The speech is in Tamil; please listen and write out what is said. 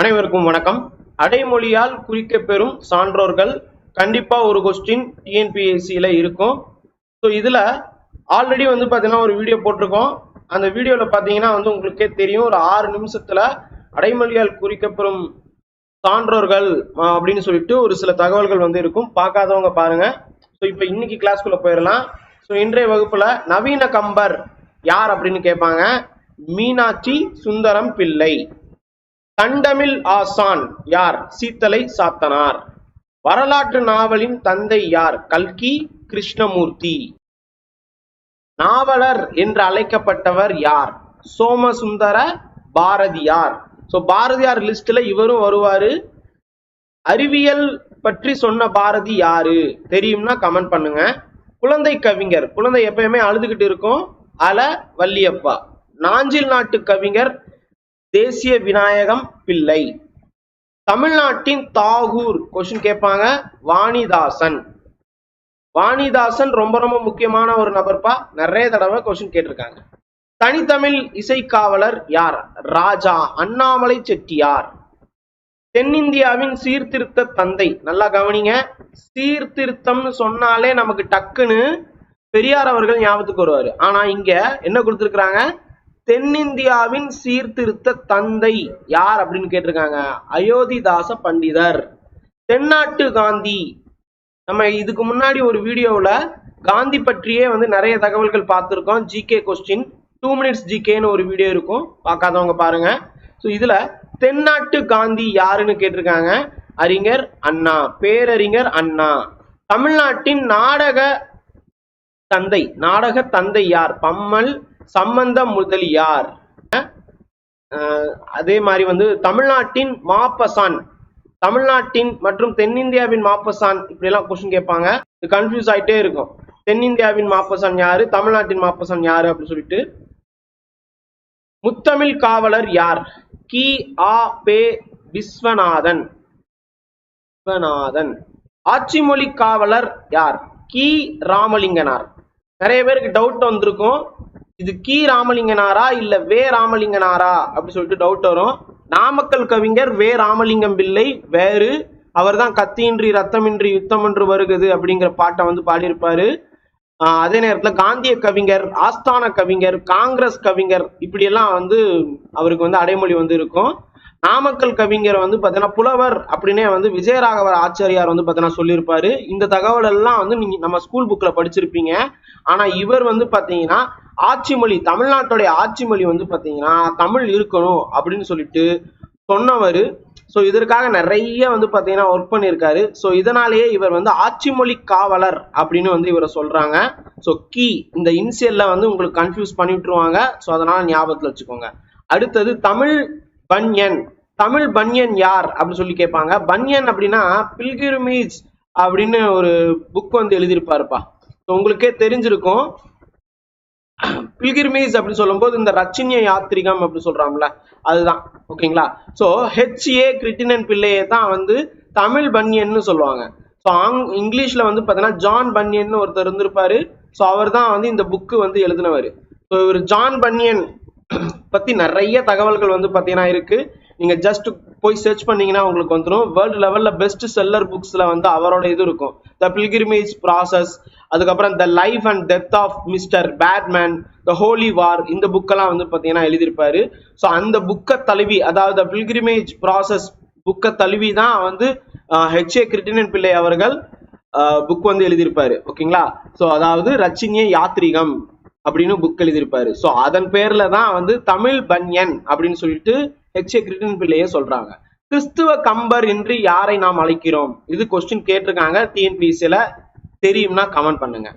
அனைவருக்கும் வணக்கம். அடைமொழியால் குறிக்கப்பெறும் சான்றோர்கள் கண்டிப்பா ஒரு கொஸ்டின் டிஎன்பிஎஸ்சியில இருக்கும். ஸோ இதுல ஆல்ரெடி வந்து பாத்தீங்கன்னா ஒரு வீடியோ போட்டிருக்கோம். அந்த வீடியோல பாத்தீங்கன்னா வந்து உங்களுக்கே தெரியும். ஒரு ஆறு நிமிஷத்துல அடைமொழியால் குறிக்கப்பெறும் சான்றோர்கள் அப்படின்னு சொல்லிட்டு ஒரு சில தகவல்கள் வந்து இருக்கும். பார்க்காதவங்க பாருங்க. ஸோ இப்போ இன்னைக்கு கிளாஸ்க்குள்ள போயிடலாம். ஸோ இன்றைய வகுப்புல நவீன கம்பர் யார் அப்படின்னு கேட்பாங்க. மீனாட்சி சுந்தரம் பிள்ளை. தண்டமில் ஆசான் யார்? சீத்தலை சாத்தனார். வரலாற்று நாவலின் தந்தை யார்? கல்கி கிருஷ்ணமூர்த்தி. நாவலர் என்று அழைக்கப்பட்டவர் யார்? சோமசுந்தர பாரதியார். ஸோ பாரதியார் லிஸ்ட்ல இவரும் வருவாரு. அறிவியல் பற்றி சொன்ன பாரதி யாரு? தெரியும்னா கமெண்ட் பண்ணுங்க. குழந்தை கவிஞர். குழந்தை எப்பயுமே அழுதுகிட்டு இருக்கும். அல வள்ளியப்பா. நாஞ்சில் நாட்டு கவிஞர் தேசிய விநாயகம் பிள்ளை. தமிழ்நாட்டின் தாகூர் கொஸ்டின் கேட்பாங்க வாணிதாசன். வாணிதாசன் ரொம்ப ரொம்ப முக்கியமான ஒரு நபர்ப்பா நிறைய தடவை கொஸ்டின் கேட்டிருக்காங்க. தனித்தமிழ் இசைக்காவலர் யார்? ராஜா அண்ணாமலை செட்டியார். தென்னிந்தியாவின் சீர்திருத்த தந்தை நல்லா கவனிங்க. சீர்திருத்தம்னு சொன்னாலே நமக்கு டக்குன்னு பெரியார் அவர்கள் ஞாபகத்துக்கு வருவாரு. ஆனா இங்க என்ன கொடுத்திருக்கிறாங்க? தென்னிந்தியாவின் சீர்திருத்த தந்தை யார் அப்படின்னு கேட்டிருக்காங்க? அயோத்திதாச பண்டிதர். தென்னாட்டு காந்தி. நம்ம இதுக்கு முன்னாடி ஒரு வீடியோவில் காந்தி பற்றியே வந்து நிறைய தகவல்கள் பார்த்துருக்கோம். ஜிகே கொஸ்டின் டூ மினிட்ஸ் ஜிகேன்னு ஒரு வீடியோ இருக்கும். பார்க்காதவங்க பாருங்க. ஸோ இதில் தென்னாட்டு காந்தி யாருன்னு கேட்டிருக்காங்க? அறிஞர் அண்ணா. பேரறிஞர் அண்ணா. தமிழ்நாட்டின் நாடக தந்தை. நாடக தந்தை யார்? பம்மல் சம்பந்த முதலியார் அதே மாதிரி வந்து தமிழ்நாட்டின் மாப்பசான். தமிழ்நாட்டின் மற்றும் தென்னிந்தியாவின் மாப்பசான் இப்படி எல்லாம் கொஸ்டின் கேட்பாங்க. இது கன்ஃபியூஸ் ஆயிட்டே இருக்கும். தென்னிந்தியாவின் மாப்பசான் யாரு? தமிழ்நாட்டின் மாப்பசான் யாரு? அப்படின்னு சொல்லிட்டு. முத்தமிழ் காவலர் யார்? கி. ஆ. பே. விஸ்வநாதன். விஸ்வநாதன். ஆட்சி மொழி காவலர் யார்? கி. ராமலிங்கனார். நிறைய பேருக்கு டவுட் வந்திருக்கும். இது கி ராமலிங்கனாரா இல்ல வே ராமலிங்கனாரா அப்படின்னு சொல்லிட்டு டவுட் வரும். நாமக்கல் கவிஞர் வே ராமலிங்கம் பிள்ளை வேறு. அவர்தான் கத்தியின்றி ரத்தமின்றி யுத்தம் என்று வருகிறது அப்படிங்கிற பாட்டை வந்து பாடியிருப்பாரு. அதே நேரத்தில் காந்திய கவிஞர் ஆஸ்தான கவிஞர் காங்கிரஸ் கவிஞர் இப்படியெல்லாம் வந்து அவருக்கு வந்து அடைமொழி வந்து இருக்கும். நாமக்கல் கவிஞர் வந்து பார்த்தீங்கன்னா புலவர் அப்படின்னே வந்து விஜயராகவர் ஆச்சாரியார் வந்து பார்த்தீங்கன்னா சொல்லியிருப்பாரு. இந்த தகவல் எல்லாம் வந்து நீங்க நம்ம ஸ்கூல் புக்கில் படிச்சிருப்பீங்க. ஆனால் இவர் வந்து பார்த்தீங்கன்னா ஆட்சி மொழி தமிழ்நாட்டுடைய ஆட்சி மொழி வந்து பார்த்தீங்கன்னா தமிழ் இருக்கணும் அப்படின்னு சொல்லிட்டு சொன்னவர். ஸோ இதற்காக நிறைய வந்து பார்த்தீங்கன்னா ஒர்க் பண்ணியிருக்காரு. ஸோ இதனாலேயே இவர் வந்து ஆட்சி மொழி காவலர் அப்படின்னு வந்து இவரை சொல்கிறாங்க ஸோ கீ இந்த இனிஷியல்ல வந்து உங்களுக்கு கன்ஃபியூஸ் பண்ணி விட்டுருவாங்க ஸோ அதனால் ஞாபகத்தில் வச்சுக்கோங்க. அடுத்தது தமிழ் பன்யன். தமிழ் பன்யன் யார் அப்படின்னு சொல்லி கேட்பாங்க. பன்யன் அப்படின்னா பில்கிருமீஜ் அப்படின்னு ஒரு புக் வந்து எழுதியிருப்பாருப்பா. ஸோ உங்களுக்கே தெரிஞ்சிருக்கும். பில்கிரிமேஜ் அப்படின்னு சொல்லும்போது இந்த ரச்சினிய யாத்திரிகம் அப்படின்னு சொல்றாங்கல்ல அதுதான். ஓகேங்களா? ஸோ ஹெச்ஏ கிரிட்டினன் பிள்ளையை தான் வந்து தமிழ் பன்யன்னு சொல்லுவாங்க. ஸோ ஆங் இங்கிலீஷ்ல வந்து பார்த்தீங்கன்னா ஜான் பன்யன் ஒருத்தர் இருந்திருப்பாரு. ஸோ அவர் தான் வந்து இந்த புக்கு வந்து எழுதினவர். ஸோ இவர் ஜான் பன்யன். பத்தி நிறைய தகவல்கள் வந்து பார்த்தீங்கன்னா இருக்கு. நீங்க ஜஸ்ட் போய் சர்ச் பண்ணீங்கன்னா உங்களுக்கு வந்துடும் வேர்ல்டு லெவல்ல பெஸ்ட் செல்லர் புக்ஸ்ல வந்து அவரோட இது இருக்கும். த பில்கிரிமேஜ் ப்ராசஸ் அதுக்கப்புறம் the life and death of mister Badman the holy war இந்த புக்கெல்லாம் வந்து பார்த்தீங்கன்னா எழுதியிருப்பாரு. ஸோ அந்த புக்கை தழுவி அதாவது பில்கிரிமேஜ் ப்ராசஸ் புக்கை தழுவி தான் வந்து ஹெச்ஏ கிருட்டினன் பிள்ளை அவர்கள் புக் வந்து எழுதியிருப்பாரு. ஓகேங்களா ஸோ அதாவது ரச்சினிய யாத்ரீகம். அப்படின்னு புக் எழுதியிருப்பாரு. ஸோ அதன் பேர்ல தான் வந்து தமிழ் பன்யன் அப்படின்னு சொல்லிட்டு ஹெச்ஏ கிருட்டினன் பிள்ளையே சொல்றாங்க. கிறிஸ்துவ கம்பர் என்று யாரை நாம் அழைக்கிறோம்? இது கொஸ்டின் கேட்டிருக்காங்க. டிஎன்பிசியில தெரியும்னா கமெண்ட் பண்ணுங்க.